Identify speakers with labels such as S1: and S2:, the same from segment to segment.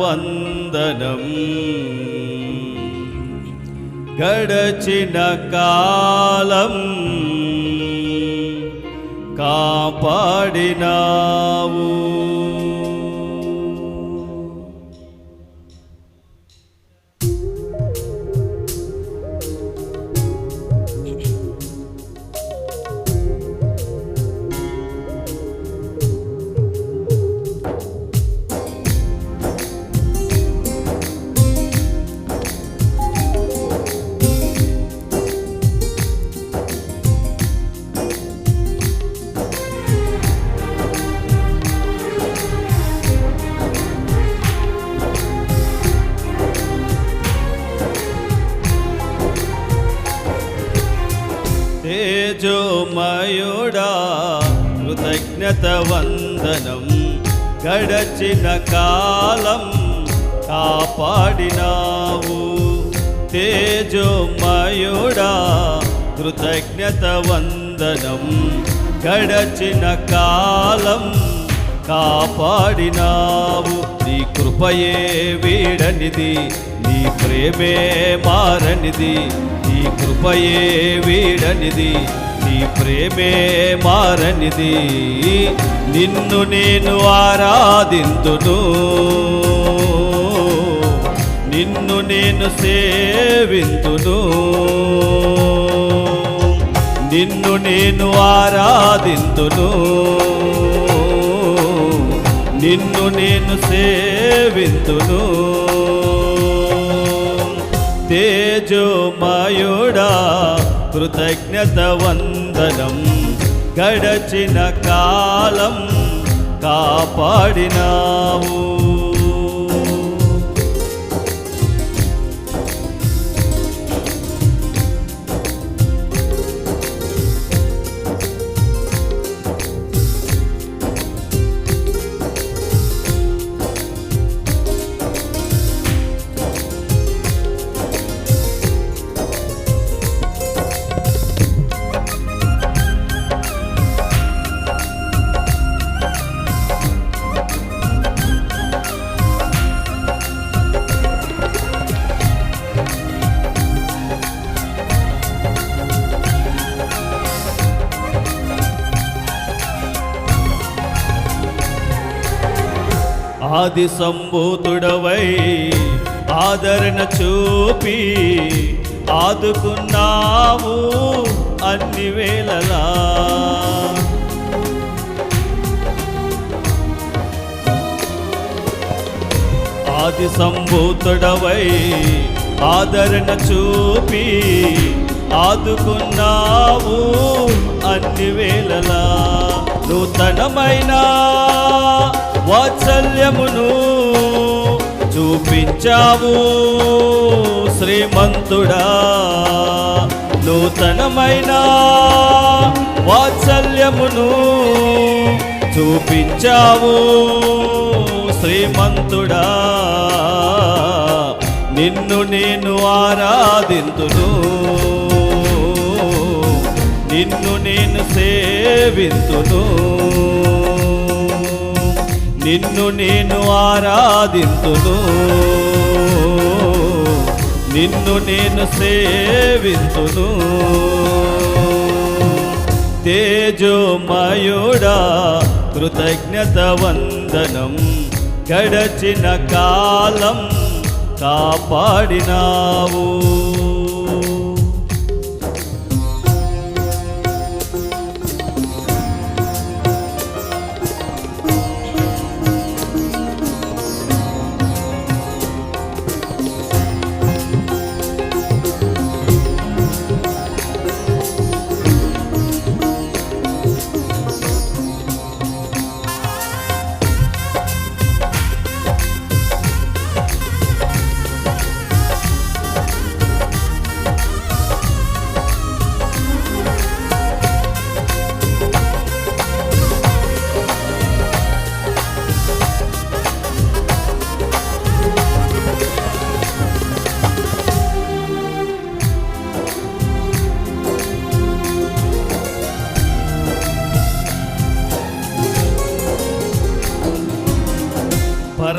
S1: వందనం గడచిన కాలం కాపాడినావు. కృతజ్ఞత వందనం గడచిన కాలం కాపాడినావు. తేజోమయుడా కృతజ్ఞత వందనం గడచిన కాలం కాపాడినావు. నీ కృపయే వీడనిది నీ ప్రేమే మారనిది నీ కృపయే వీడనిది. నీ ప్రేమే మారనిది. నిన్ను నేను ఆరాధింతును. నిన్ను నేను సేవింతును. నిన్ను నేను ఆరాధింతును. నిన్ను నేను సేవింతును. తేజోమయుడా కృతజ్ఞత వందనం గడచిన కాలం కాపాడినావు. ఆది సంభూతుడవై ఆదరణ చూపి ఆదుకున్నావు అన్ని వేళలా. ఆది సంభూతుడవై ఆదరణ చూపి ఆదుకున్నావు అన్ని వేళలా. నూతనమైన వాత్సల్యమును చూపించావు శ్రీమంతుడా. నూతనమైన వాత్సల్యమును చూపించావు శ్రీమంతుడా. నిన్ను నేను ఆరాధింతును. నిన్ను నేను సేవింతును. నిన్ను నేను ఆరాధింతును. నిన్ను నేను సేవింతును. తేజోమయుడా కృతజ్ఞత వందనం గడచిన కాలం కాపాడినావు.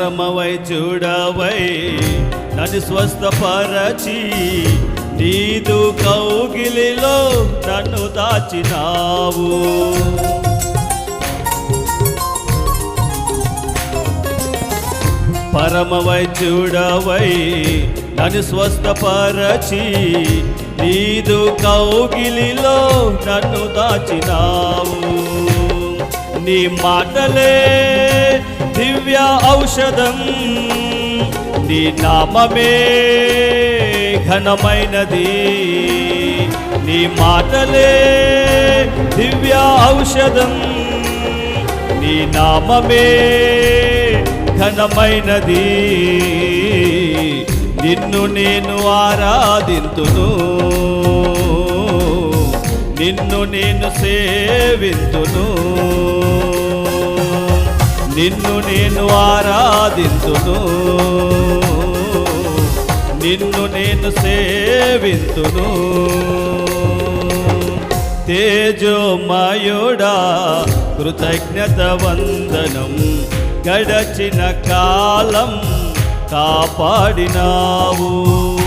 S1: పరమవై చూడవై నన్ను స్వస్థపరచి నీదు కౌగిలిలో నన్ను దాచినావు. పరమవై చూడవై నన్ను స్వస్థపరచి నీదు కౌగిలిలో నన్ను దాచినావు. నీ మాటలే దివ్య ఔషధం. నీ నామమే ఘనమైనది. నీ మాటలే దివ్య ఔషధం. నీ నామమే ఘనమైనది. నిన్ను నేను ఆరాధింతును. నిన్ను నేను సేవింతును. నిన్ను నేను ఆరాధింతును. నిన్ను నేను సేవింతును. తేజోమయుడా కృతజ్ఞత వందనం గడచిన కాలం కాపాడినావు.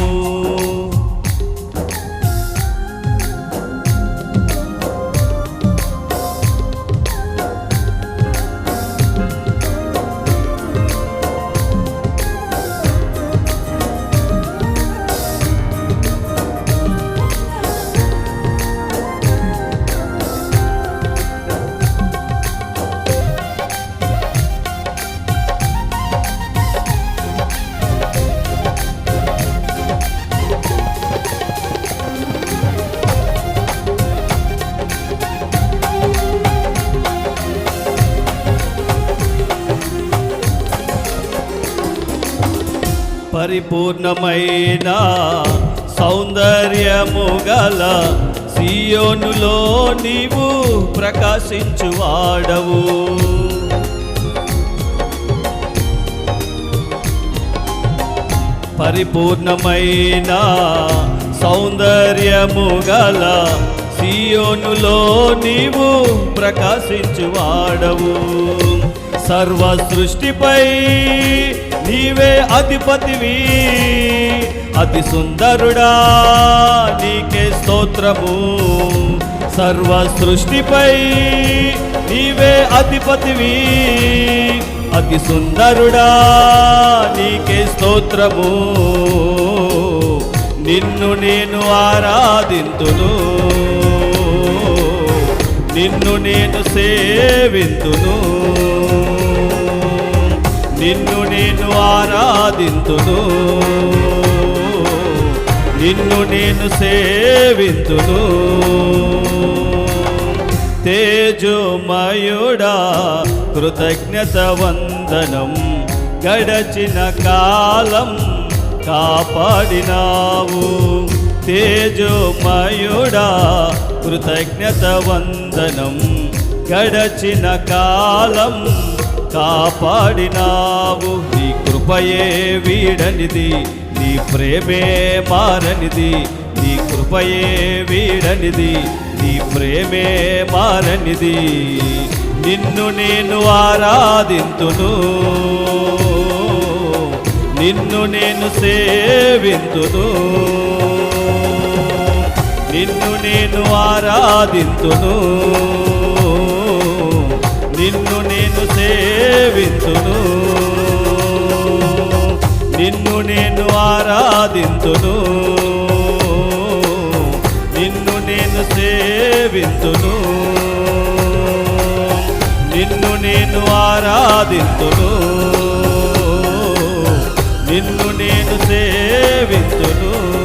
S1: పరిపూర్ణమైన సౌందర్యము గల సియోనులో నీవు ప్రకాశించువాడవు పరిపూర్ణమైన సౌందర్యము గల సియోనులో నీవు ప్రకాశించువాడవు సర్వ సృష్టిపై నీవే అధిపతివి అతి సుందరుడా నీకే స్తోత్రము. సర్వ సృష్టిపై నీవే అధిపతివి అతి సుందరుడా నీకే స్తోత్రము. నిన్ను నేను ఆరాధింతును నిన్ను నేను సేవింతును. నిన్ను నేను ఆరాధింతును. నిన్ను నేను సేవింతును. తేజోమయుడా కృతజ్ఞత వందనం గడచిన కాలం కాపాడినావు. తేజోమయుడా కృతజ్ఞత వందనం గడచిన కాలం కాపాడినావు. నీ కృపయే వీడనిది నీ ప్రేమే మారనిది. నీ కృపయే వీడనిది నీ ప్రేమే మారనిది. నిన్ను నేను ఆరాధింతును. నిన్ను నేను సేవింతును. నిన్ను నేను ఆరాధింతును. ఆరాధింతును నిన్ను నేను సేవింతును.